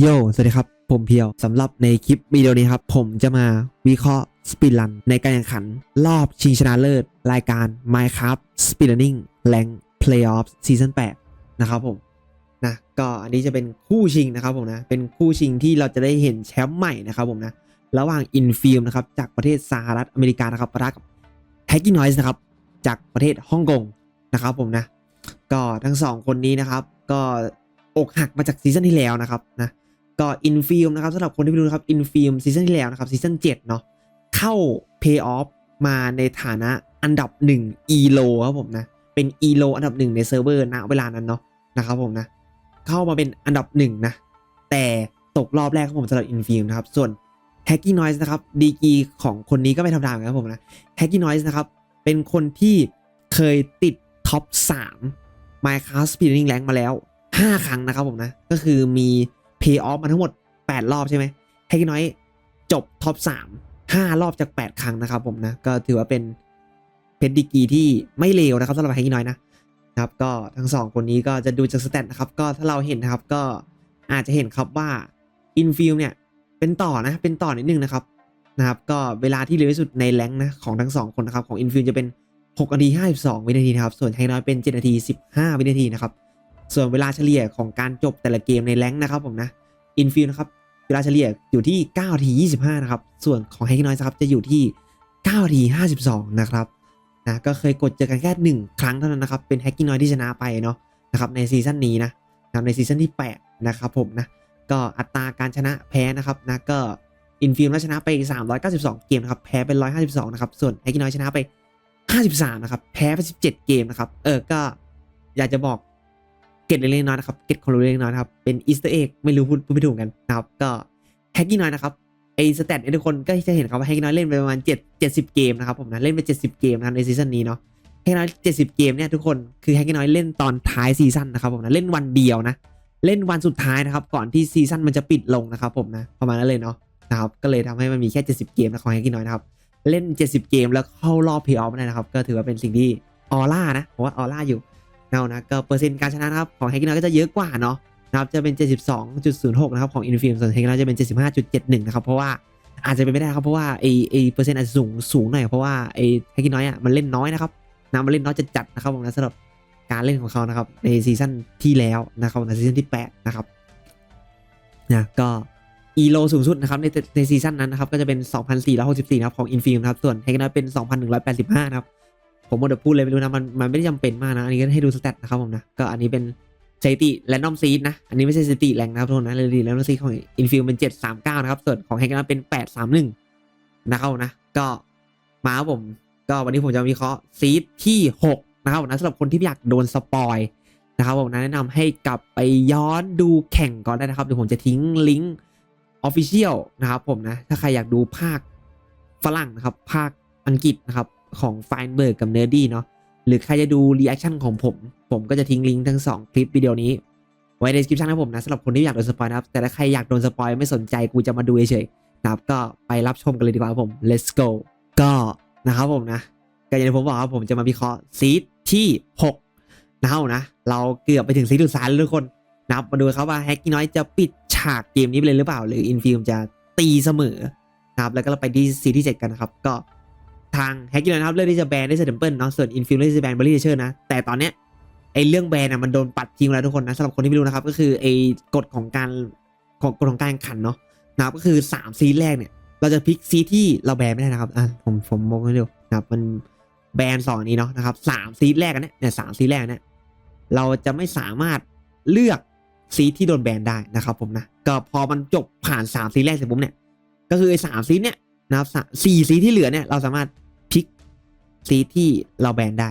โย สวัสดีครับ ผมเพียว สำหรับในคลิปวิดีโอนี้ครับ ผมจะมาวิเคราะห์สปีดรันในการแข่งขัน รอบชิงชนะเลิศ รายการ Minecraft Speedrunning Rank Playoffs Season 8 นะครับผม นะ ก็อันนี้จะเป็นคู่ชิงนะครับผมนะ เป็นคู่ชิงที่เราจะได้เห็นแชมป์ใหม่นะครับผมนะ ระหว่าง Infield นะครับ จากประเทศสหรัฐอเมริกานะครับปะทะกับ Hacky Noise นะครับ จากประเทศฮ่องกงนะครับผมนะ ก็ทั้งสองคนนี้นะครับ ก็อกหักมาจากซีซั่นที่แล้วนะครับนะ ก็อินฟิลนะครับสำหรับคนที่ไม่รู้นะครับอินฟิลซีซั่นที่แล้วนะครับซีซั่น7เนาะเข้าเพย์ออฟมาในฐานะอันดับ1 e l o ครับผมนะเป็น e l o อันดับหนึ่งในเซิร์ฟเวอร์ณเวลานั้นเนาะนะครับผมนะเข้ามาเป็นอันดับหนึ่งนะ แต่ตกรอบแรกครับผมสำหรับอินฟิลนะครับ ส่วน h a c k y Noise นะครับดีกีของคนนี้ก็ไม่ธรรมดามนกันครับผมนะ h a c k y Noise นะครับ เป็นคนที่เคยติดท็อป3 Minecraft Speedrunning Rank มาแล้ว 5 ครั้งนะครับผมนะ ก็คือมี เพย์ออฟมาทั้งหมด 8 รอบใช่ไหมให้น้อยจบท็อป3 5 รอบจาก 8 ครั้งนะครับผมนะ ก็ถือว่าเป็นเพชรดีกีที่ไม่เลวนะครับสำหรับแฮงกี้น้อยนะครับ ก็ทั้งสองคนนี้ก็จะดูจากสแตทนะครับ ก็ถ้าเราเห็นนะครับก็อาจจะเห็นครับว่าอินฟิลเนี่ย เป็นต่อนะ เป็นต่อนิดนึงนะครับนะครับ ก็เวลาที่เร็วที่สุดในแรงนะของทั้งสองคนนะครับ ของอินฟิลจะเป็น 6 นาที 52 วินาทีนะครับ ส่วนแฮงน้อยเป็น 7 นาที 15 วินาทีนะครับ ส่วนเวลาเฉลี่ยของการจบแต่ละเกมในแรงนะครับผมนะอินฟิลนะครับเวลาเฉลี่ยอยู่ที่9ที25 นะครับ ส่วนของไฮกินอยครับจะอยู่ที่9ที52 นะครับนะก็เคยกดเจอกันแค่ 1 ครั้งเท่านั้นนะครับ เป็นแฮกกิ้งน้อยที่ชนะไปเนาะนะครับในซีซั่นนี้นะนะในซีซั่นที่ 8 นะครับผมนะก็อัตราการชนะแพ้นะครับนะก็อินฟิลชนะไป 392 เกมนะครับแพ้เป็น152 นะครับ ส่วนแฮกกิ้งน้อยชนะไป 53 นะครับแพ้ไป 17 เกมนะครับเออก็อยากจะบอก เก็ตเล็กๆน้อยนะครับเก็ตของรู้เล็กน้อยนะครับเป็นอีสต์เอ็กไม่รู้พูดพูดไม่ถูกกันนะครับก็แฮกกี้น้อยนะครับไอสแตททุกคนก็จะเห็นครับว่าแฮกกี้น้อยเล่นไปประมาณ7 70 เกมนะครับผมนะเล่นไป 70 เกมนะในซีซั่นนี้เนาะแฮกกี้น้อย70 เกมเนี่ยทุกคนคือแฮกกี้น้อยเล่นตอนท้ายซีซั่นนะครับผมนะเล่นวันเดียวนะเล่นวันสุดท้ายนะครับก่อนที่ซีซั่นมันจะปิดลงนะครับผมนะประมาณนั้นเลยเนาะนะครับก็เลยทำให้มันมีแค่ 70 เกมนะของแฮกกี้น้อยนะครับเล่น 70 เกมแล้วเข้ารอบเพย์ออฟได้นะครับก็ถือว่าเป็นสิ่งที่ออร่านะผมว่าออร่าอยู่ นานะก็เปอร์เซ็นต์การชนะนะครับของเฮกินอยก็จะเยอะกว่าเนาะนะครับจะเป็น 72.06 นะครับของอินฟิมส่วนเฮกินอยจะเป็น 75.71 นะครับเพราะว่าอาจจะเป็นไม่ได้ครับเพราะว่าไอไอเปอร์เซ็นต์อาจจะสูงสูงหน่อยเพราะว่าไอเฮกินอยอะมันเล่นน้อยนะครับนะมันเล่นน้อยจะจัดนะครับผมนะสำหรับการเล่นของเขานะครับในซีซั่นที่แล้วนะครับในซีซั่นที่ 8 นะครับนะก็อีโลสูงสุดนะครับในในซีซั่นนั้นนะครับก็จะเป็น 2,464 นะครับของอินฟิมนะครับส่วนเฮกินอยเป็น 2,185 นะครับ ผมหมดพูดเลยไม่รู้นะมันมันไม่ได้จำเป็นมากนะอันนี้ก็ให้ดูสแตทนะครับผมนะก็อันนี้เป็นสถิติแรนดอมซีดนะ อันนี้ไม่ใช่สถิติแรงนะครับทุกคนนะสถิติแรนดอมซีดของอินฟิลเป็น 739 นะครับ ส่วนของแฮงก์เป็น 831 นะครับผมนะ ก็มาครับผม ก็วันนี้ผมจะวิเคราะห์ซีดที่ 6 นะครับผมนะสำหรับคนที่อยากโดนสปอยนะครับผมนะแนะนำให้กลับไปย้อนดูแข่งก่อนได้นะครับ เดี๋ยวผมจะทิ้งลิงก์ออฟฟิเชียลนะครับผมนะ ถ้าใครอยากดูภาคฝรั่งนะครับ ภาคอังกฤษนะครับ ของไฟน์เบิร์กกับเนอร์ดี้เนาะหรือใครจะดูรีแอคชั่นของผม ผมก็จะทิ้งลิงก์ทั้ง 2 คลิปวิดีโอนี้ ไว้ใน description นะผมนะสำหรับคนที่อยากโดนสปอยนะครับแต่ถ้าใครอยากโดนสปอยไม่สนใจกูจะมาดูเฉยๆนะครับก็ไปรับชมกันเลยดีกว่าผม let's go ก็นะครับผมนะก็อย่างที่ผมบอกครับผมจะมาวิเคราะห์ซีดที่ 6 นะครับนะ เราเกือบไปถึงซีดสุดท้ายแล้วทุกคนนะครับมาดูครับว่าแฮกกี้น้อยจะปิดฉากเกมนี้ไปเลยหรือเปล่า หรืออินฟิลจะตีเสมอนะครับแล้วก็เราไปที่ซีที่ 7 กันนะครับก็ ทางแฮกกี้นะครับเลือกที่จะแบนได้เซนเปิลเนาะส่วนอินฟิลเลือกที่จะแบนบริเชอร์นะแต่ตอนเนี้ยไอเรื่องแบนอะมันโดนปัดทิ้งแล้วทุกคนนะสำหรับคนที่ไม่รู้นะครับก็คือไอกฎของการของกฎของการขันเนาะนะครับก็คือ3ซีแรกเนี่ยเราจะพลิกซีที่เราแบนไม่ได้นะครับอะผมผมมองให้ดูนะครับมันแบนสองนี้เนาะนะครับสามซีแรกอันเนี้ยเนี่ยสามซีแรกนเนี้ยเราจะไม่สามารถเลือกซีที่โดนแบนได้นะครับผมนะก็พอมันจบผ่านสามซีแรกเสร็จปุ๊บเนี่ยก็คือไอ้สามซีเนี่ยนะครับสี่ซีที่เหลือเนี่ยเราสามารถ ซีที่เราแบนได้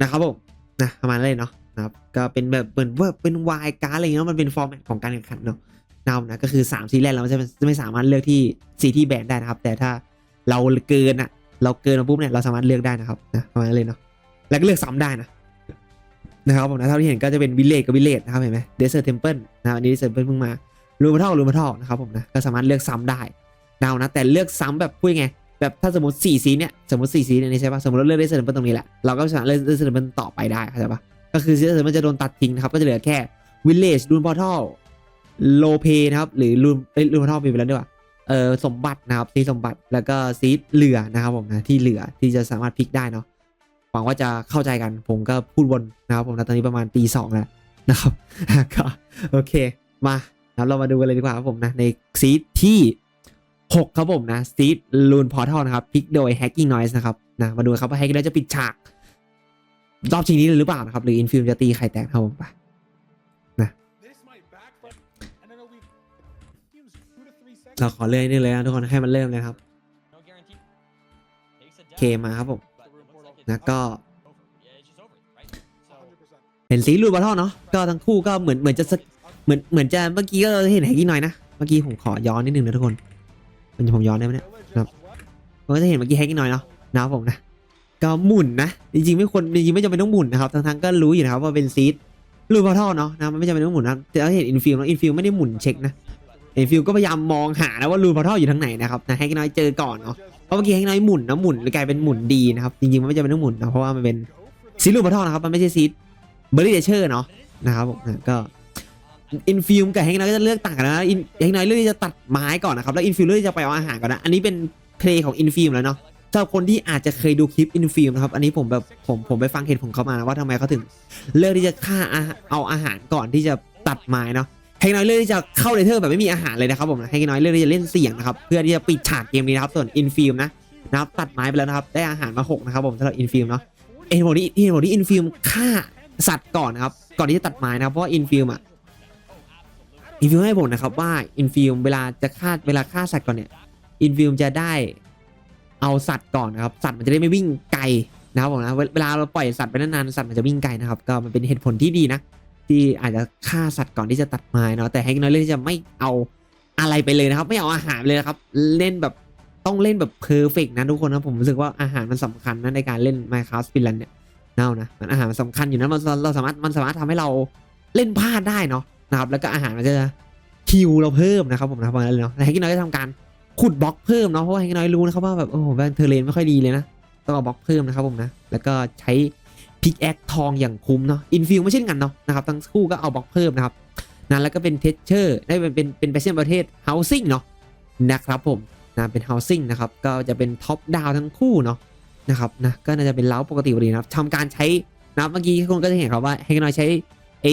นะครับผมนะประมาณนั้นเลยเนาะนะครับก็เป็นแบบเหมือนว่าเป็นวายการ์ดอะไรเงี้ยมันเป็นฟอร์แมตของการแข่งขันเนาะนะครับนะก็คือ3ซีแรกเราจะไม่สามารถเลือกที่ซีที่แบนได้นะครับ แต่ถ้าเราเกินอะเราเกินมาปุ๊บเนี่ยเราสามารถเลือกได้นะครับนะประมาณนั้นเลยเนาะแล้วก็เลือกซ้ำได้นะนะครับผมนะเท่าที่เห็นก็จะเป็นวิลเลจกับวิลเลจนะครับเห็นไหมเดสเซอร์เทมเพิลนะอันนี้เดสเซอร์เทมเพิลเพิ่งมารูมาทัลรูมาทัลนะครับผมนะก็สามารถเลือกซ้ำได้นะนะแต่เลือกซ้ำแบบพูดไง แบบถ้าสมมติสีเนี่ยสมมติสีเนี่ยใช่ปะสมมติเราเลือกได้เซอร์เปิลตรงนี้แหละเราก็สามารถเลือกได้เซอร์เปิลต่อไปได้เข้าใจปะก็คือเซอร์เปิลจะโดนตัดทิ้งนะครับก็จะเหลือแค่วิลเลจดูนพอร์ทัลโลเ y นะครับหรือลูนเอ้ยลูนพอร์ทัลมีไปแล้วด้วยว่ะเออสมบัตินะครับซีสมบัติแล้วก็ซีเหลือนะครับผมนะที่เหลือที่จะสามารถพลิกได้เนาะหวังว่าจะเข้าใจกันผมก็พูดวนนะครับผมนะตอนนี้ประมาณตีสองแล้วนะครับก็โอเคมาเรามาดูกันเลยดีกว่าครับผมนะในซีที่ 6 ครับผมนะซีดลูนพอร์ทัลนะครับพลิกโดย Hacking Noise นะครับนะมาดูครับว่า Hacking Noise จะปิดฉาก รอบชิงนี้เลยหรือเปล่านะครับ หรืออินฟิลจะตีไข่แตกครับผมไป This might backfire. And then we use two to three seconds. เราขอเลื่อนนี่เลยนะทุกคนให้มันเริ่มเลยครับเคมาครับผมนะก็เห็นซีลูนพอทัลเนาะก็ทั้งคู่ก็เหมือนเหมือนจะสะเหมือนเหมือนจะเมื่อกี้ก็เห็น Hacking Noise นะ เมื่อกี้ผมขอย้อนนิดนึงนะทุกคน มันจะผมย้อนได้ไหมเนี่ย Village Yep. as well. ผมก็จะเห็นเมื่อกี้ Hacking Noise เนาะนะครับผมนะก็หมุนนะ จริงๆไม่ควรจริงๆไม่จำเป็นต้องหมุนนะครับทั้งๆก็รู้อยู่นะครับว่าเป็นซีดลูนพอร์ทัลเนาะนะมันไม่จำเป็นต้องหมุนนะแต่เราเห็นอินฟิลเนาะอินฟิลไม่ได้หมุนเช็คนะอินฟิลก็พยายามมองหานะว่าลูนพอร์ทัลอยู่ทางไหนนะครับนะ Hacking Noise เจอก่อนเนาะเพราะเมื่อกี้ให้น้อยหมุนนะหมุนกลายเป็นหมุนดีนะครับจริงๆมันไม่จำเป็นต้องหมุนนะเพราะว่ามันเป็นซีลูปะทอนะครับมันไม่ใช่ซีดเบอร์รี่เดเชอร์เนาะนะครับผมนะก็ อินฟิลกับแฮงน้อยก็จะเลือกต่างกันนะอินแฮงน้อยเลือกที่จะตัดไม้ก่อนนะครับแล้วอินฟิลเลือกที่จะไปเอาอาหารก่อนนะอันนี้เป็นเพลย์ของอินฟิลแล้วเนาะสำหรับคนที่อาจจะเคยดูคลิปอินฟิลนะครับ อันนี้ผมแบบผมผมไปฟังเหตุผลเขามานะว่าทำไมเขาถึง เลือกที่จะฆ่าเอาอาหารก่อนที่จะตัดไม้เนาะแฮงน้อยเลือกที่จะเข้าเนเธอร์แบบไม่มีอาหารเลยนะครับผมแฮงน้อยเลือกที่จะเล่นเสียงนะครับ เพื่อที่จะปิดฉากเกมนี้นะครับส่วนอินฟิลนะนะครับตัดไม้ไปแล้วนะครับ ได้อาหารมา6นะครับผมสำหรับอินฟิลเนาะเอ็นโมที่เอ็นโมที่อินฟิลฆ่าสัตว์ก่อนนะครับก่อนที่จะตัดไม้นะเพราะว่าอินฟิลอะ อินฟิลให้ผมนะครับว่าอินฟิลเวลาจะฆ่าเวลาฆ่าสัตว์ก่อนเนี่ยอินฟิลจะได้เอาสัตว์ก่อนนะครับ สัตว์มันจะได้ไม่วิ่งไกลนะครับผมนะเวลาเราปล่อยสัตว์ไปนานๆสัตว์มันจะวิ่งไกลนะครับ ก็มันเป็นเหตุผลที่ดีนะ ที่อาจจะฆ่าสัตว์ก่อนที่จะตัดไม้เนาะแต่ให้น้อยเลือกที่จะไม่เอาอะไรไปเลยนะครับ ไม่เอาอาหารเลยนะครับ เล่นแบบต้องเล่นแบบเพอร์เฟกนะทุกคนนะผมรู้สึกว่าอาหารมันสำคัญนะในการเล่น Minecraft s p i n l a n เนี่ยเน่านะมันอาหารมันสำคัญอยู่นะมันเราสามารถมันสามารถทำให้เราเล่นพลาดได้เนาะ นะครับแล้วก็อาหารมันจะคิวเราเพิ่มนะครับผมนะประมาณนั้นเลยเนาะแล้วให้กินน้อยก็ทำการขุดบล็อกเพิ่มเนาะเพราะว่าให้กินน้อยรู้นะครับว่าแบบโอ้โหแบงเทอร์เลนไม่ค่อยดีเลยนะต้องเอาบล็อกเพิ่มนะครับผมนะแล้วก็ใช้พิกแอคทองอย่างคุ้มเนาะอินฟิลไม่เช่นกันเนาะนะครับทั้งคู่ก็เอาบล็อกเพิ่มนะครับนั้นแล้วก็เป็นเทสเชอร์ได้เป็นเป็นเป็นแพชชั่นประเทศ housing เนาะนะครับผมนะเป็น housing นะครับก็จะเป็นท็อปดาวทั้งคู่เนาะนะครับนะก็น่าจะเป็นเล้าปกติดีนะครับทำการใช้นะเมื่อกี้คนก็จะเห็นครับว่าให้น้อยใช้ไอ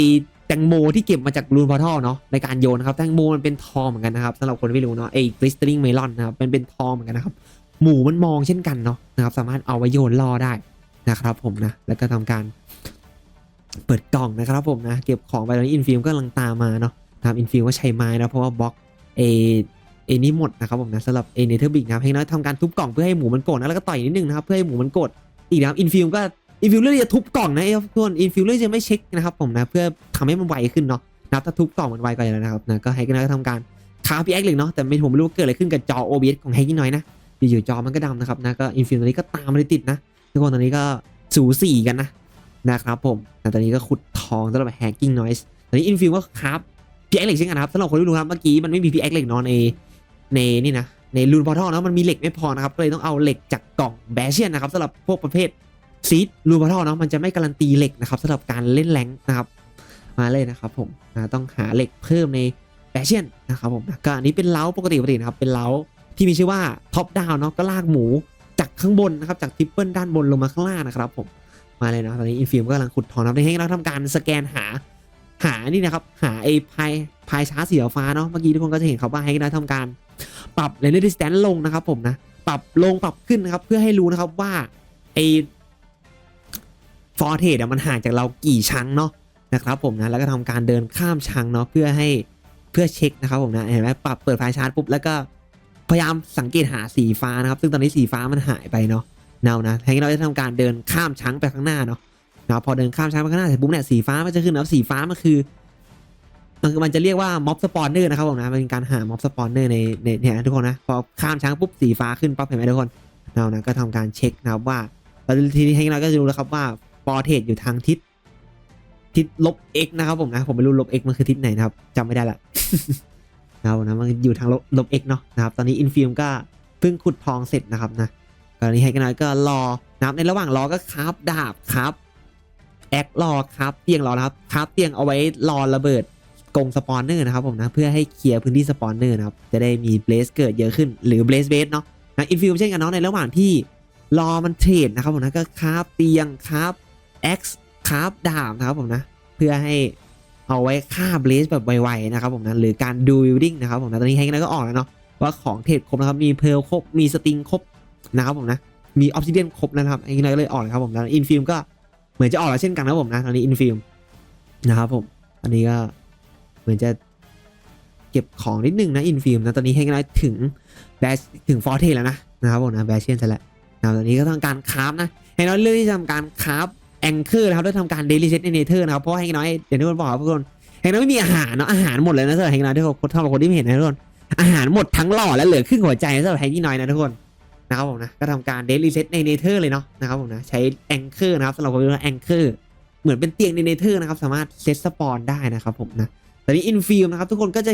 แตงโมที่เก็บมาจากรูนพอทัลเนาะในการโยนนะครับแตงโมมันเป็นทองเหมือนกันนะครับสำหรับคนไม่รู้เนาะไอ้กริสติงเมลอนนะครับมันเป็นทองเหมือนกันนะครับหมูมันมองเช่นกันเนาะนะครับ สามารถเอาไว้โยนล่อได้นะครับ ผมนะแล้วก็ทำการ เปิดกล่องนะครับ ผมนะเก็บของไปตอนนี้อินฟิลก็กำลังตามมาเนาะนะครับอินฟิลก็ใช้ไม้นะเพราะว่าบล็อกเอเอนี้หมดนะครับผมนะสำหรับเอเนเธอร์บิกนะครับให้น้อยทำการทุบกล่องเพื่อให้หมูมันโกรธนะแล้วก็ต่อยนิดนึงนะครับเพื่อให้หมูมันโกรธอีกนะครับอินฟิลก็ อินฟิลเลอร์จะทุบกล่องนะไอ้ทุกคนอินฟิลเลอร์จะไม่เช็คนะครับผมนะเพื่อทำให้มันไวขึ้นเนาะนะถ้าทุบกล่องมันไวกว่าอยู่แล้วนะครับนะก็ให้กันน้อยก็ทำการคาพีแอคเลยเนาะแต่ไม่ผมไม่รู้ว่าเกิดอะไรขึ้นกับจอ OBS ของให้กี้น้อยนะอยู่ๆจอมันก็ดำนะครับนะก็อินฟิลตอนนี้ก็ตามมาติดนะทุกคนตอนนี้ก็สูสีกันนะนะครับผมนะตอนนี้ก็ขุดทองสำหรับแฮกกิ้งนอยส์ตอนนี้อินฟิลก็ครับพีแอคเหล็กเช่นกันนะครับสำหรับคนที่รู้ครับเมื่อกี้มันไม่มีพีแอคเหล็กเนาะในในนี่นะในรูนพอร์ทัลนะมันมีเหล็กไม่พอนะครับก็เลยต้องเอาเหล็กจากกล่องแบเชียนนะครับสำหรับพวกประเภท ซีดรูนพอร์ทัลเนาะมันจะไม่การันตีเหล็กนะครับสำหรับการเล่นแรงนะครับมาเลยนะครับผมนะต้องหาเหล็กเพิ่มในแบชเชียนนะครับผมก็อันนี้เป็นเล้าปกติปกตินะครับเป็นเล้าที่มีชื่อว่าท็อปดาวเนาะก็ลากหมูจากข้างบนนะครับจากทิปเปิลด้านบนลงมาข้างล่างนะครับผมมาเลยนะตอนนี้อินฟิล์มก็กำลังขุดทองนะในให้เราทำการสแกนหาหานี่นะครับหาไอ้พายพายชาร์จสีฟ้าเนาะเมื่อกี้ทุกคนก็จะเห็นเขาว่าให้เราทำการปรับ render distance ลงนะครับผมนะปรับลงปรับขึ้นนะครับเพื่อให้รู้นะครับว่าไอ ฟอร์เทสมันห่างจากเรากี่ชั้งเนาะนะครับผมนะแล้วก็ทำการเดินข้ามชั้งเนาะเพื่อให้เพื่อเช็คนะครับผมนะเห็นไหมปรับเปิดไฟชาร์จปุ๊บแล้วก็พยายามสังเกตหาสีฟ้านะครับ ซึ่งตอนนี้สีฟ้ามันหายไปเนาะเนานะให้เราจะทำการเดินข้ามชั้งไปข้างหน้าเนาะนะพอเดินข้ามชั้งไปข้างหน้าเสร็จปุ๊บเนี่ยสีฟ้ามันจะขึ้นนะสีฟ้ามันคือมันมันจะเรียกว่าม็อบสปอนเนอร์นะครับผมนะเป็นการหาม็อบสปอนเนอร์ในในเนี่ยทุกคนนะพอข้ามช้างปุ๊บสีฟ้าขึ้นปั๊บเห็นไหมทุกคนเรานะก็ทำการเช็คนะครับว่าแล้วทีนี้ให้เราก็จะรู้แล้วครับว่า ปอเทสอยู่ทางทิศทิศลบ x นะครับผมนะ ผมไม่รู้ลบ x มันคือทิศไหนนะครับจำไม่ได้ละนะครับนะมันอยู่ทางลบลบ x เนาะนะครับ ตอนนี้อินฟิล์มก็เพิ่งขุดทองเสร็จนะครับนะตอนนี้ให้กันน้อยก็รอนะครับในระหว่างรอก็คราฟดาบครับแอครอครับเตียงรอนะครับครับเตียงเอาไว้รอระเบิดกงสปอนเนอร์นะครับผมนะเพื่อให้เคลียร์พื้นที่สปอนเนอร์นะครับจะได้มีเบสเกิดเยอะขึ้นหรือเบสเบสเนาะนะอินฟิวเช่นกันเนาะในระหว่างที่รอมันเทรดนะครับผมนะก็คราฟเตียงคราฟ X คราฟดาบนะครับผมนะ เพื่อให้เอาไว้ฆ่าเบสแบบไวๆนะครับผมนะหรือการดูวิลดิ้งนะครับผมนะตอนนี้ให้กันก็ออกแล้วเนาะว่าของเทรดครบนะครับมีเพลครบมีสติงครบนะครับผมนะมีออฟซิเดียนครบนะครับไอ้น้ยก็เลยออกนะครับผมนะอินฟิวก็เหมือนจะออกแล้วเช่นกันนะครับผมนะตอนนี้อินฟิวนะครับผมอันนี้ก็เหมือนจะเก็บของนิดนึงนะอินฟิวนะตอนนี้ให้กันน้ยถึงแบชถึงฟอร์เทแล้วนะนะครับผมนะแบชเชียนซะแล้วนะตอนนี้ก็ต้องการคราฟนะให้น้ยเลือกที่จะทำการคราฟ แองเกอร์นะครับด้วยทำการเดลิเซตในเนเธอร์นะครับเพราะว่าให้น้อยอย่างที่คนบอกครับทุกคนให้น้อยไม่มีอาหารเนาะอาหารหมดเลยนะสำหรับให้น้อยทุกคนสำหรับคนที่ไม่เห็นนะทุกคนอาหารหมดทั้งหล่อและเหลือครึ่งหัวใจสำหรับให้ที่น้อยนะทุกคนนะครับผมนะก็ทำการเดลิเซตในเนเธอร์เลยเนาะนะครับผมนะใช้แองเกอร์นะครับสำหรับคนที่ว่าแองเกอร์เหมือนเป็นเตียงในเนเธอร์นะครับสามารถเซตสปอนได้นะครับผมนะตอนนี้อินฟิลนะครับทุกคนก็จะ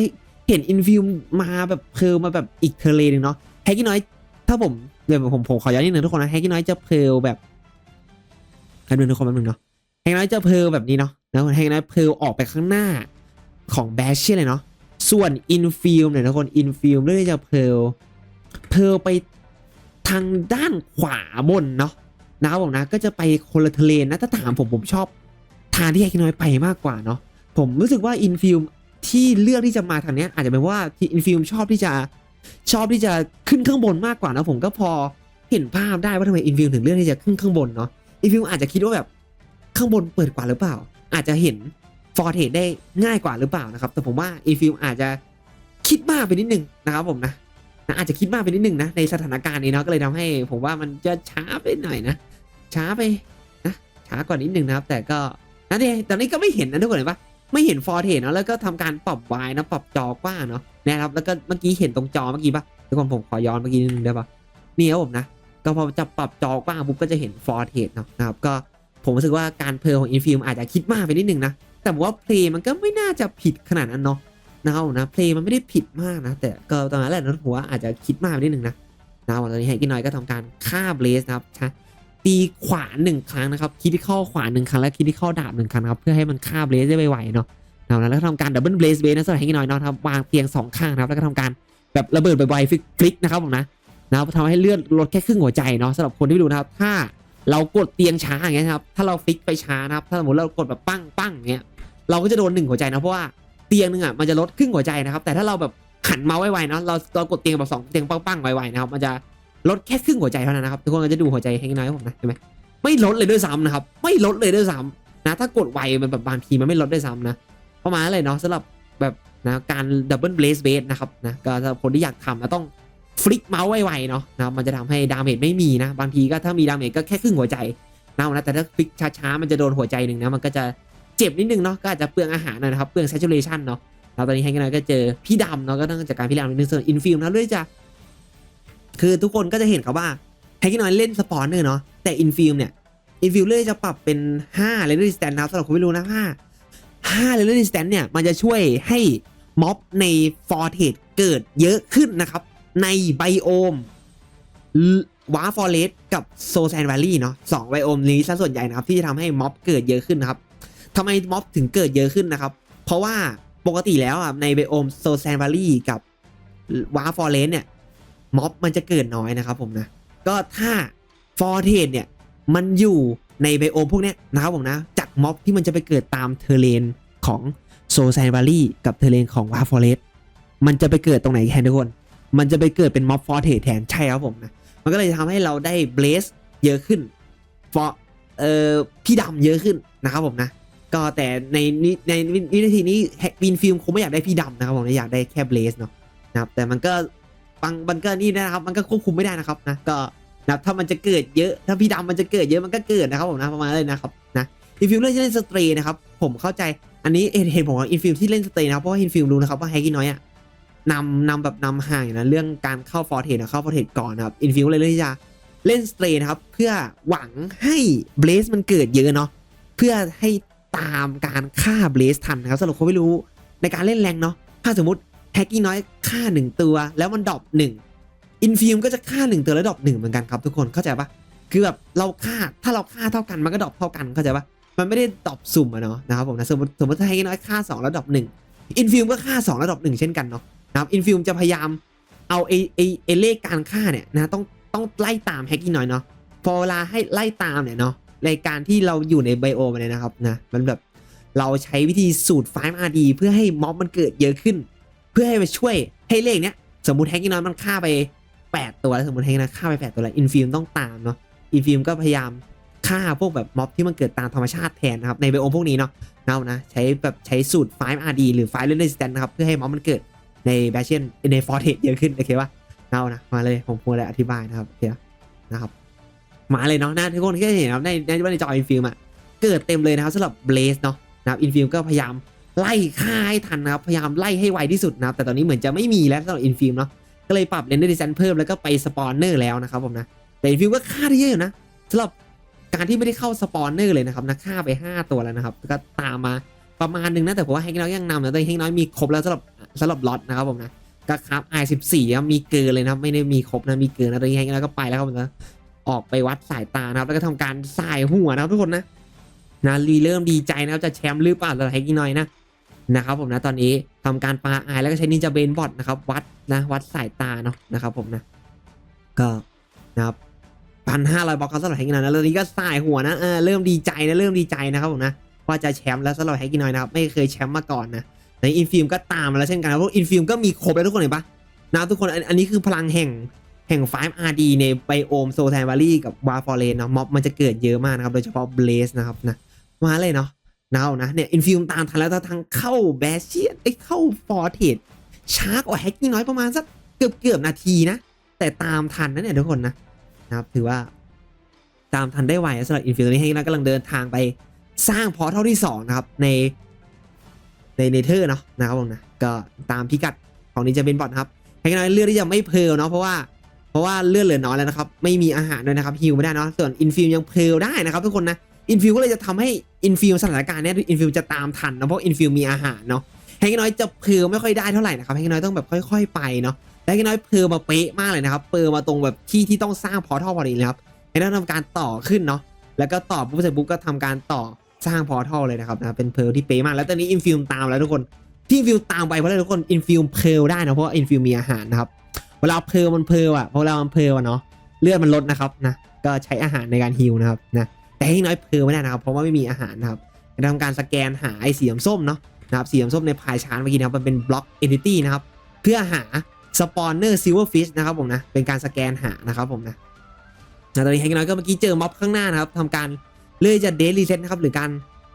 เห็นอินฟิลมาแบบเพลมาแบบอีกเทเลนึงเนาะให้ที่น้อยถ้าผมเดี๋ยวผมผมขอย้อนนิดนึงทุกคนนะให้ที่น้อยจะเพลแบบ แป๊บนึงทุกคนแป๊บนึงเนาะแฮงไนท์จะเพลแบบนี้เนาะแล้วแฮงไนท์เพลออกไปข้างหน้าของแบชเช่เลยเนาะส่วนอินฟิลเนี่ยทุกคนอินฟิลเรื่อยจะเพลเพลไปทางด้านขวาบนเนาะนะครับผมนะก็จะไปคนละทะเลนนะถ้าถามผมผมชอบทางที่แฮงไนท์ไปมากกว่าเนาะผมรู้สึกว่าอินฟิลที่เลือกที่จะมาทางเนี้ยอาจจะเป็นว่าที่อินฟิลชอบที่จะชอบที่จะขึ้นข้างบนมากกว่านะผมก็พอเห็นภาพได้ว่าทำไมอินฟิลถึงเลือกที่จะขึ้นข้างบนเนาะ อีฟิวอาจจะคิดว่าแบบข้างบนเปิดกว่าหรือเปล่า อาจจะเห็นฟอร์เทสได้ง่ายกว่าหรือเปล่านะครับ แต่ผมว่าอีฟิวอาจจะคิดมากไปนิดนึงนะครับผมนะนะอาจจะคิดมากไปนิดนึงนะในสถานการณ์นี้เนาะก็เลยทำให้ ผมว่ามันจะช้าไปหน่อยนะ ช้าไปนะช้ากว่านิดนึงนะครับ แต่ก็นั่นเองตอนนี้ก็ไม่เห็นนะทุกคนเห็นปะไม่เห็นฟอร์เทสเนาะแล้วก็ทำการปรับวายนะปรับจอกว้างเนาะนะครับแล้วก็เมื่อกี้เห็นตรงจอเมื่อกี้ปะทุกคนผมขอย้อนเมื่อกี้นิดนึงได้ปะนี่ครับผมนะ ก็พอจะปรับจอกว้างปุ๊บก็จะเห็นฟอร์เทสเนาะนะครับก็ผมรู้สึกว่าการเพลย์ของอินฟิลอาจจะคิดมากไปนิดนึงนะ แต่ว่าเพลย์มันก็ไม่น่าจะผิดขนาดนั้นเนาะนะครับนะเพลย์มันไม่ได้ผิดมากนะ แต่ก็ตอนนั้นแหละนะผมว่าอาจจะคิดมากไปนิดนึงนะนะครันนี้ไฮกินน้อยก็ทำการฆ่าเบลสนะครับตีขวานหนึ่งครั้งนะครับคิดที่ข้าขวานหนึ่งครั้งและคิดที่ข้าดาบหนึ่งครั้งครับเพื่อให้มันฆ่าเบลสได้ไวๆเนาะนะแล้วก็ทำการดับเบิลเบลสเบสนะสำหรับไฮกินน้อยเนาะครับวางเตียงสองข้างนะครับแล้วก็ทำการแบบระเบิดไวๆฟลิกนะครับผมนะ นะครับทำให้เลือดลดแค่ครึ่งหัวใจเนาะสำหรับคนที่ไม่รู้นะครับ ถ้าเรากดเตียงช้าอย่างเงี้ยนะครับถ้าเราฟิกไปช้านะครับถ้าสมมติเรากดแบบปั้งปั้งเงี้ยเราก็จะโดนหนึ่งหัวใจนะเพราะว่าเตียงหนึ่งอะมันจะลดครึ่งหัวใจนะครับ แต่ถ้าเราแบบหันเมาไวๆเนาะเราเรากดเตียงแบบสองเตียงปั้งปั้งๆไวๆนะครับมันจะลดแค่ครึ่งหัวใจเท่านั้นนะครับทุกคนก็จะดูหัวใจให้น้อยผมนะเห็นไหมไม่ลดเลยด้วยซ้ำนะครับไม่ลดเลยด้วยซ้ำนะถ้ากดไวมันแบบบางทีมันไม่ลดด้วยซ้ำนะประมาณนั้นเลยเนาะสำหรับแบบนะการดับเบิลเบสเบสนะครับนะก็สำหรับคนที่อยากทำนะต้อง ฟลิกเมาส์ไวๆเนาะนะครับมันจะทำให้ดาเมจไม่มีนะ บางทีก็ถ้ามีดาเมจก็แค่ครึ่งหัวใจนะนะแต่ถ้าฟลิกช้าๆมันจะโดนหัวใจหนึ่งนะมันก็จะเจ็บนิดนึงเนาะก็อาจจะเปลืองอาหารนะครับเปลือง saturation เนาะแล้วตอนนี้ให้กันหน่อยก็เจอพี่ดำเนาะก็ต้องจัดการพี่ดำนิดนึงส่วนอินฟิลนะด้วยจะคือทุกคนก็จะเห็นครับว่าให้กันหน่อยเล่นสปอนเนอร์เนาะแต่อินฟิลเนี่ยอินฟิลเลยจะปรับเป็น5เลเวลดิสแตนนะสำหรับคนไม่รู้นะ5 5เลเวลดิสแตนเนี่ยมันจะช่วยให้ม็อบในฟอร์เทสเกิดเยอะขึ้นนะครับ ในไบโอมวาฟอเรสกับโซแซน v วลลี่เนาะสองไบโอมนี้ซะส่วนใหญ่นะครับ ที่จะทำให้ม็อบเกิดเยอะขึ้นนะครับทำไมม็อบถึงเกิดเยอะขึ้นนะครับ เพราะว่าปกติแล้วอะในไบโอมโซแซน v วลลี่กับวาฟอเรสเนี่ยม็อบมันจะเกิดน้อยนะครับผมนะ ก็ถ้าฟอร์เทสเนี่ย มันอยู่ในไบโอมพวกเนี้ยนะครับผมนะ จากม็อบที่มันจะไปเกิดตามเทเลนของโซแซน v วลลี่กับเทเลนของวาฟอเรสมันจะไปเกิดตรงไหนแทนทุกคน มันจะไปเกิดเป็นม็อบฟอร์เทแทนใช่ครับผมนะ มันก็เลยทำให้เราได้เบลสเยอะขึ้นฟอเอ่อพี่ดำเยอะขึ้นนะครับผมนะ ก็แต่ในนี้ในวินาทีนี้วินฟิล์มคงไม่อยากได้พี่ดำนะครับผมอยากได้แค่เบลสเนาะนะครับแต่มันก็บางมันก็นี่นะครับ มันก็ควบคุมไม่ได้นะครับนะก็นะถ้ามันจะเกิดเยอะถ้าพี่ดำมันจะเกิดเยอะมันก็เกิดนะครับผมนะประมาณนั้นเลยนะครับนะอินฟิล์มเลือกที่เล่นสตรย์นะครับผมเข้าใจอันนี้เห็นผมว่าอินฟิล์มที่เล่นสตรย์นะเพราะว่าอินฟิล์มรู้นะครับว่าแฮกกี้น้อยอะ นำนำแบบนำห่างนะเรื่องการเข้าฟอร์เทสนะเข้าฟอร์เทสก่อนนะครับอินฟิวเลยเลือกที่จะเล่นสเตรนะครับ เพื่อหวังให้เบลสมันเกิดเยอะเนาะเพื่อให้ตามการฆ่าเบลสทันนะครับสำหรับคนไม่รู้ในการเล่นแรงเนาะถ้าสมมติแฮกกี้น้อยฆ่าหนึ่งตัว แล้วมันดรอปหนึ่งอินฟิวก็จะฆ่าหนึ่งตัวแล้วดรอปหนึ่งเหมือนกันครับทุกคนเข้าใจปะคือแบบเราฆ่าถ้าเราฆ่าเท่ากันมันก็ดรอปเท่ากันเข้าใจปะมันไม่ได้ดรอปสุ่มอะเนาะนะครับผมนะสมมติสมมติถ้าแฮกกี้น้อยฆ่าสองแล้วดรอปหนึ่งอินฟิลก็ฆ่า2ระดับหนึ่งเช่นกันเนาะ นะครับอินฟิลจะพยายามเอาไอไอไอเลขการฆ่าเนี่ยนะต้องต้องไล่ตามแฮกกี้น้อยเนาะพอเวลาให้ไล่ตามเนี่ยเนาะในการที่เราอยู่ในไบโอมเนี่ยนะครับนะมันแบบเราใช้วิธีสูตรไฟล์อาร์ดีเพื่อให้ม็อบมันเกิดเยอะขึ้น เพื่อให้มาช่วยให้เลขเนี้ยสมมติแฮกกี้น้อยมันฆ่าไป 8 ตัวแล้วสมมติแฮกกี้น้อยฆ่าไป8ตัวแล้วอินฟิลต้องตามเนาะอินฟิลก็พยายามฆ่าพวกแบบม็อบที่มันเกิดตามธรรมชาติแทนนะครับในไบโอมพวกนี้เนาะเนานะใช้แบบใช้สูตร 5RD หรือ 5 Resistance นะครับเพื่อให้ม็อบมันเกิด ในแบชเชนในฟอร์เทเยอะขึ้นโอเคปะเนานะมาเลยผมพูดอะไรอธิบายนะครับโอเคนะครับมาเลยเนาะนะทุกคนก็เห็นครับในในในจออินฟิลมอะเกิดเต็มเลยนะครับสำหรับเบลสเนาะนะครับอินฟิลก็พยายามไล่ฆ่าให้ทันนะครับพยายามไล่ให้ไวที่สุดนะครับแต่ตอนนี้เหมือนจะไม่มีแล้วสำหรับอินฟิลเนาะก็เลยปรับเลนเดอร์ดิซันเพิ่มแล้วก็ไปสปอนเนอร์แล้วนะครับผมนะแต่อินฟิลก็ฆ่าได้เยอะอยู่นะสำหรับการที่ไม่ได้เข้าสปอนเนอร์เลยนะครับนะฆ่าไป 5 ตัวแล้วนะครับก็ตามมาประมาณหนึ่งนะแต่ผมว่าแฮงน้อยยังนำนะแต่แฮงน้อยมีครบแล้วสำหรับ สำหรับล็อตนะครับผมนะก็ครับ i14 ครับมีเกินเลยนะครับไม่ได้มีครบนะมีเกินนะตอนนี้แฮงน้อยก็ไปแล้วครับผมนะออกไปวัดสายตานะครับ แล้วก็ทำการสายหัวนะครับทุกคนนะนะรีเริ่มดีใจนะครับจะแชมป์หรือเปล่าสำหรับแฮงน้อยนะนะครับผมนะตอนนี้ทำการปาไอแล้วก็ใช้นินจาเบนบอทนะครับ วัดนะวัดสายตาเนาะนะครับผมนะก็นะครับพันห้าร้อยบอกเขาสำหรับแฮงน้อยนะแล้วตอนนี้ก็สายหัวนะเออเริ่มดีใจนะเริ่มดีใจนะครับผมนะว่าจะแชมป์แล้วสำหรับแฮกกี้น้อยนะครับไม่เคยแชมป์มาก่อนนะ ในอินฟิล์มก็ตามมาแล้วเช่นกันนะเพราะอินฟิล์มก็มีครบแล้วทุกคนเห็นปะนะทุกคนอันอันนี้คือพลังแห่งแห่งไฟฟ์อาร์ดีในไบโอมโซแทนวารีกับวาฟอร์เรนเนาะม็อบมันจะเกิดเยอะมากนะครับโดยเฉพาะเบลสนะครับนะมาเลยเนาะเนานะเนี่ยอินฟิล์มตามทันแล้วทางเข้าแบชเชียนไอ้เข้าฟอร์เทดช้ากว่าแฮกกี้น้อยประมาณสักเกือบเกือบนาทีนะ แต่ตามทันนะเนี่ยทุกคนนะนะครับถือว่าตามทันได้ไวสำหรับอินฟิลนี้ให้นะกำลังเดินทางไปสร้างพอร์ทัลที่ 2 นะครับ ใน ในเนเธอร์เนาะนะครับผมนะก็ตามพิกัดของนี้จะเป็นบอทนครับให้กันเลือดที่จะไม่เพลเนาะเพราะว่าเพราะว่าเลือดเหลือน้อยแล้วนะครับไม่มีอาหารด้วยนะครับฮิวไม่ได้เนาะส่วนอินฟิลยังเพลได้นะครับทุกคนนะอินฟิลก็เลยจะทำให้อินฟิลสถานการณ์เนี้ยอินฟิลจะตามทันนะเพราะอินฟิลมีอาหารเนาะให้กันน้อยจะเพลไม่ค่อยได้เท่าไหร่นะครับให้กันน้อยต้องแบบค่อย ๆ ไปเนาะและกันน้อยเพลมาเป๊ะมากเลยนะครับเพลมาตรงแบบที่ที่ต้องสร้างพอทัลพอดีเลยครับให้น้อยทำการต่อขึ้นเนาะแล้วก็ต่อปุ๊บเสร็จปุ๊บก็ทำการต่อ สร้างพอร์ทัลเลยนะครับนะเป็นเพลที่เป๊ะมากแล้วตอนนี้อินฟิลตามแล้วทุกคนที่อินฟิลตามไปเพราะอะไรทุกคนอินฟิลเพลได้นะเพราะว่าอินฟิลมีอาหารนะครับเวลาเพลมันเพลอะพอเวลามันเพลอะเนาะเลือดมันลดนะครับนะก็ใช้อาหารในการฮิลนะครับนะแต่ให้น้อยเพลไม่ได้นะครับเพราะว่าไม่มีอาหารนะครับจะทำการสแกนหาไอ้สีส้มเนาะนะครับสีส้มในพายชาร์ตเมื่อกี้นะครับมันเป็นบล็อกเอนติตี้นะครับเพื่อหาสปอนเนอร์ซิลเวอร์ฟิชนะครับผมนะเป็นการสแกนหานะครับผมนะนะตอนนี้ให้น้อยก็เมื่อกี้เจอม็อบข้างหน้านะครับทำการ เลยจะเดลีเซ็ตนะครับหรือการ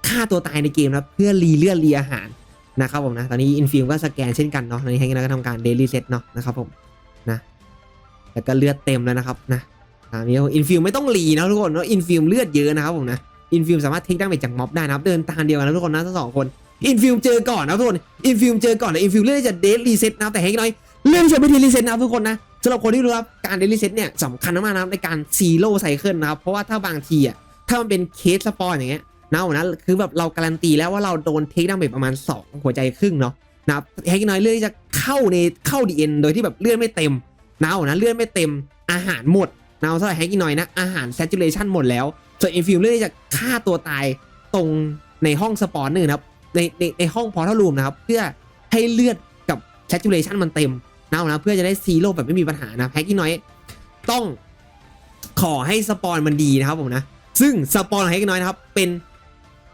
ฆ่าตัวตายในเกมนะครับเพื่อรีเลือดรีอาหารนะครับผมนะตอนนี้อินฟิลก็สแกนเช่นกันเนาะตอนนี้แฮงก์ก็ทำการเดลีเซ็ตเนาะนะครับผมนะแล้วก็เลือดเต็มแล้วนะครับนะอันนี้อินฟิลไม่ต้องรีนะทุกคนเนาะอินฟิลเลือดเยอะนะครับผมนะอินฟิลสามารถเทคได้ไปจากม็อบได้นะครับเดินทางเดียวกันนะทุกคนนะทั้งสองคนอินฟิลเจอก่อนนะทุกคนอินฟิลเจอก่อนแต่อินฟิลเลือดจะเดลีเซ็ตนะแต่แฮงก์น้อยเลื่อนจะไม่เดลี่เซ็ตนะครับทุกคนนะสำหรับคนที่รู้ครับการเดลีเซตเนี่ยสำคัญมากนะครับในการซีโร่ไซเคิลนะครับเพราะว่าถ้าบางทีอะ ถ้ามันเป็นเคสสปอนอย่างเงี้ยเนานะคือแบบเราการันตีแล้วว่าเราโดนเทคดาเมจประมาณ 2 หัวใจครึ่งเนาะนะครับแฮกน้อยเลือดที่จะเข้าในเข้าดีเอ็นโดยที่แบบเลือดไม่เต็มเนานะเลือดไม่เต็มอาหารหมดเนาสำหรับแฮกน้อยนะอาหาร saturation หมดแล้วส่วนอินฟิวเลือดที่จะฆ่าตัวตายตรงในห้องสปอนเนอร์นะครับในในในห้องพอร์ทัลรูมนะครับ เพื่อให้เลือดกับ saturation มันเต็มเนานะเพื่อจะได้ซีโร่แบบไม่มีปัญหานะแฮกน้อยต้องขอให้สปอนมันดีนะครับผมนะ ซึ่งสปอนของแฮกน้อยนะครับเป็น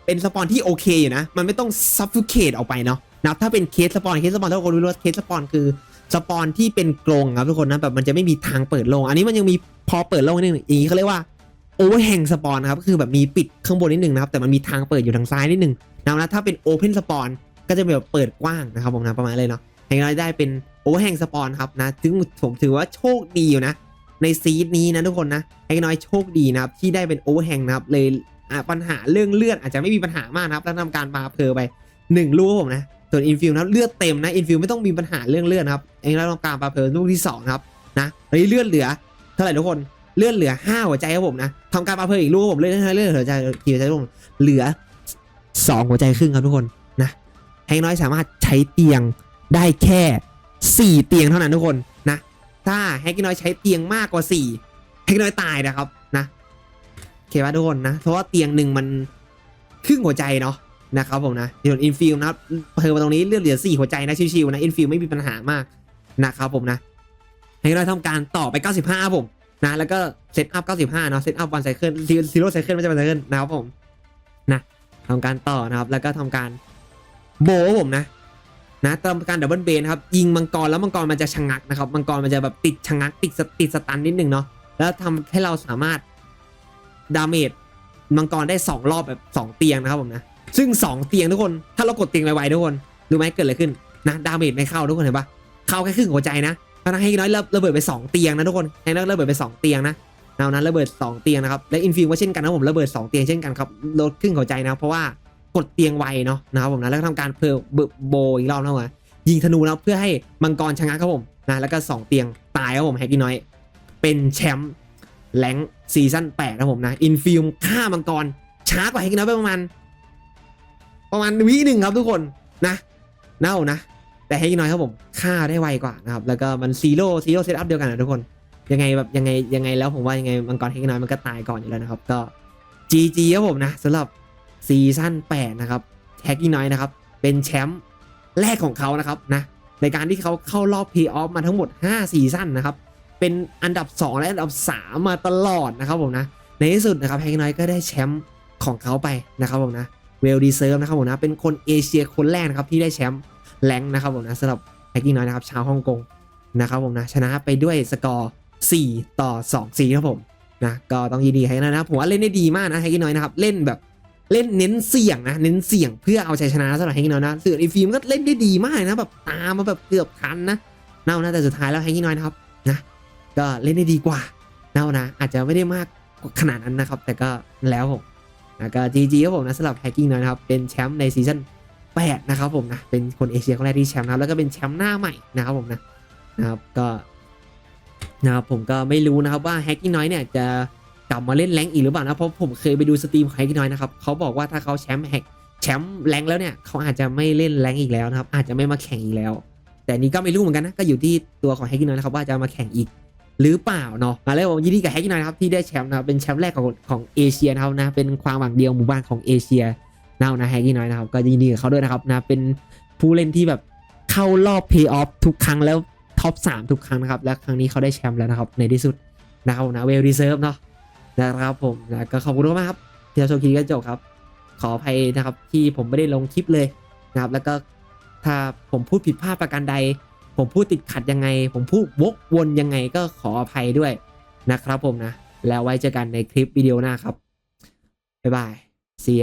เป็นสปอนที่โอเคอยู่นะ มันไม่ต้องซับฟูเคตออกไปเนาะนะถ้าเป็นเคสสปอนเคสสปอนถ้าคนรู้ว่าเคสสปอนคือสปอนที่เป็นกรงครับทุกคนนะแบบมันจะไม่มีทางเปิดลง อันนี้มันยังมีพอเปิดลงนิดนึงอย่างนี้เขาเรียกว่าโอเวอร์แฮงสปอนนะครับก็คือแบบมีปิดข้างบนนิดนึงนะครับแต่มันมีทางเปิดอยู่ทางซ้ายนิดนึงนะครับถ้าเป็นโอเพนสปอนก็จะแบบเปิดกว้างนะครับผมนะประมาณเลยเนาะแฮงน้อยได้เป็นโอเวอร์แฮงสปอนครับนะถึงผมถือว่าโชคดีอยู่นะ ในซีดนี้นะทุกคนนะแฮงน้อยโชคดีนะครับที่ได้เป็นโอเวอร์แฮงนะครับเลยปัญหาเรื่องเลือดอาจจะไม่มีปัญหามากนะครับแล้วทำการปาเพอไปหนึ่งลูกครับผมนะส่วนอินฟิลนะเลือดเต็มนะอินฟิลไม่ต้องมีปัญหาเรื่องเลือดนะครับเองแล้วทำการปาเพอลูกที่สองนะครับนะตอนนี้เลือดเหลือเท่าไหร่ทุกคนเลือดเหลือห้าหัวใจครับผมนะทำการปาเพออีกลูกครับผมเลือดเลือดหัวใจกี่หัวใจทุกเหลือสองหัวใจครึ่งครับทุกคนนะแฮงน้อยสามารถใช้เตียงได้แค่สี่เตียงเท่านั้นทุกคน ถ้าแฮกน้อยใช้เตียงมากกว่าสี่แฮกน้อยตายนะครับนะเคป่ะทุกคนนะ เพราะว่าเตียงหนึ่งมันครึ่งหัวใจเนาะนะครับผมนะส่วนอินฟิลนะครับเพิ่มมาตรงนี้เลือดเหลือ4หัวใจนะชิวๆนะอินฟิลไม่มีปัญหามากนะครับผมนะให้เราทำการต่อไป 95ครับผมนะแล้วก็เซตอัพ 95 เนาะเซตอัพวันไซเคิลซีโร่ไซเคิลไม่ใช่วันไซเคิลนะครับผมนะทำการต่อนะครับแล้วก็ทำการโบว์ครับผมนะ นะทำการดับเบิลเบนครับยิงมังกรแล้วมังกรมันจะชะงักนะครับมังกรมันจะแบบติดชะงักติดสติดสตันนิดนึงเนาะแล้วทำให้เราสามารถดาเมจมังกรได้ 2 รอบแบบ 2 เตียงนะครับผมนะซึ่ง 2 เตียงทุกคนถ้าเรากดเตียงไวๆทุกคนรู้ไหมเกิดอะไรขึ้นนะดาเมจไม่เข้าทุกคนเห็นปะเข้าแค่ครึ่งหัวใจนะเพราะนั้นให้น้อยระเบิดไป 2 เตียงนะทุกคนให้น้อยระเบิดไป 2 เตียงนะเอานั้นระเบิด 2 เตียงนะครับและอินฟิวก็เช่นกันนะผมระเบิด 2 เตียงเช่นกันครับลดครึ่งหัวใจนะเพราะว่า กดเตียงไวเนาะนะครับผมนะแล้วก็ทำการเพลโบอีกรอบนะผมนะยิงธนูแล้วเพื่อให้มังกรชะงักครับผมนะแล้วก็ 2 เตียงตายครับผมแฮกกี้น้อย เป็นแชมป์แรงซีซั่น8ครับผมนะอินฟิวฆ่ามังกรช้ากว่าแฮกกี้น้อยไปประมาณ ประมาณวิหนึ่งครับทุกคนนะเน่านะ แต่ให้น้อยครับผมฆ่าได้ไวกว่านะครับแล้วก็มันซีโร่ซีโร่เซตอัพเดียวกันนะทุกคนยังไงแบบยังไงยังไงแล้วผมว่ายังไงมังกรให้น้อยมันก็ตายก่อนอยู่แล้วนะครับ ก็ GG ครับผมนะสำหรับ ซีซั่น8นะครับแฮกกี้น้อยนะครับเป็นแชมป์แรกของเขานะครับนะในการที่เขาเข้ารอบเพย์ออฟมาทั้งหมด5ซีซั่นนะครับเป็นอันดับ 2 และอันดับ 3 มาตลอดนะครับผมนะในที่สุดนะครับแฮกกี้น้อยก็ได้แชมป์ของเขาไปนะครับผมนะเวลดีเซิร์ฟนะครับผมนะเป็นคนเอเชียคนแรกนะครับที่ได้แชมป์แรงนะครับผมนะสำหรับแฮกกิ้น้อยนะครับชาวฮ่องกงนะครับผมนะชนะไปด้วยสกอร์4ต่อ2 4ครับผมนะก็ต้องยินดีให้นะนะครับผมว่าเล่นได้ดีมากนะแฮกกิ้น้อยนะครับเล่นแบบ เล่นเน้นเสี่ยงนะเน้นเสี่ยงเพื่อเอาชัยชนะสำหรับแฮกกิ้งน้อยนะส่วนอีฟิล์มก็เล่นได้ดีมากนะแบบตามมาแบบเกือบทันนะเน่านะแต่สุดท้ายแล้วแฮกกิ้งน้อยนะครับนะก็เล่นได้ดีกว่าเน่านะ อาจจะไม่ได้มากขนาดนั้นนะครับ แต่ก็แล้วผมแล้วก็ GG ครับผมนะสำหรับ Hacking น้อยนะครับเป็นแชมป์ในซีซั่น8นะครับผมนะเป็นคนเอเชียคนแรกที่แชมป์นะครับแล้วก็เป็นแชมป์หน้าใหม่นะครับผมนะนะครับก็นะครับผมก็ไม่รู้นะครับว่า Hacking น้อยเนี่ยจะ ลับมาเล่นแรงอีกหรือเปล่านะเพราะผมเคยไปดูสตรีมของ Hacking น้อยนะครับเขาบอกว่าถ้าเขาแชมป์แฮกแชมป์แรงแล้วเนี่ยเขาอาจจะไม่เล่นแรงอีกแล้วนะครับอาจจะไม่มาแข่งอีกแล้ว แต่นี้ก็ไม่รู้เหมือนกันนะก็อยู่ที่ตัวของ Hacking น้อยนะครับว่าจะมาแข่งอีกหรือเปล่าเนาะมาแล้วยินดีกับแฮกกี้น้อยนะครับที่ได้แชมป์นะครับเป็นแชมป์แรกของของเอเชียนะครับนะเป็นความหวังเดียวหมู่บ้านของเอเชียเนะนะแฮกกี้น้อยนะครับก็ยินดีกับเขาด้วยนะครับนะเป็นผู้เล่นที่แบบเข้ารอบเพย์ออฟทุกครั้งแล้วท็อป3ทุกครั้งนะครับและครั้งนี้เขาได้แชมป์แล้วนะครับในที่สุดนะครับนะเวลดีเซิร์ฟเนาะ นะครับผมนะก็ขอบคุณมากครับที่เราชมคลิปกันจบครับ ขออภัยนะครับที่ผมไม่ได้ลงคลิปเลยนะครับ แล้วก็ถ้าผมพูดผิดพลาดประการใด ผมพูดติดขัดยังไง ผมพูดวกวนยังไงก็ขออภัยด้วยนะครับผมนะ แล้วไว้เจอกันในคลิปวิดีโอหน้าครับบ๊ายบาย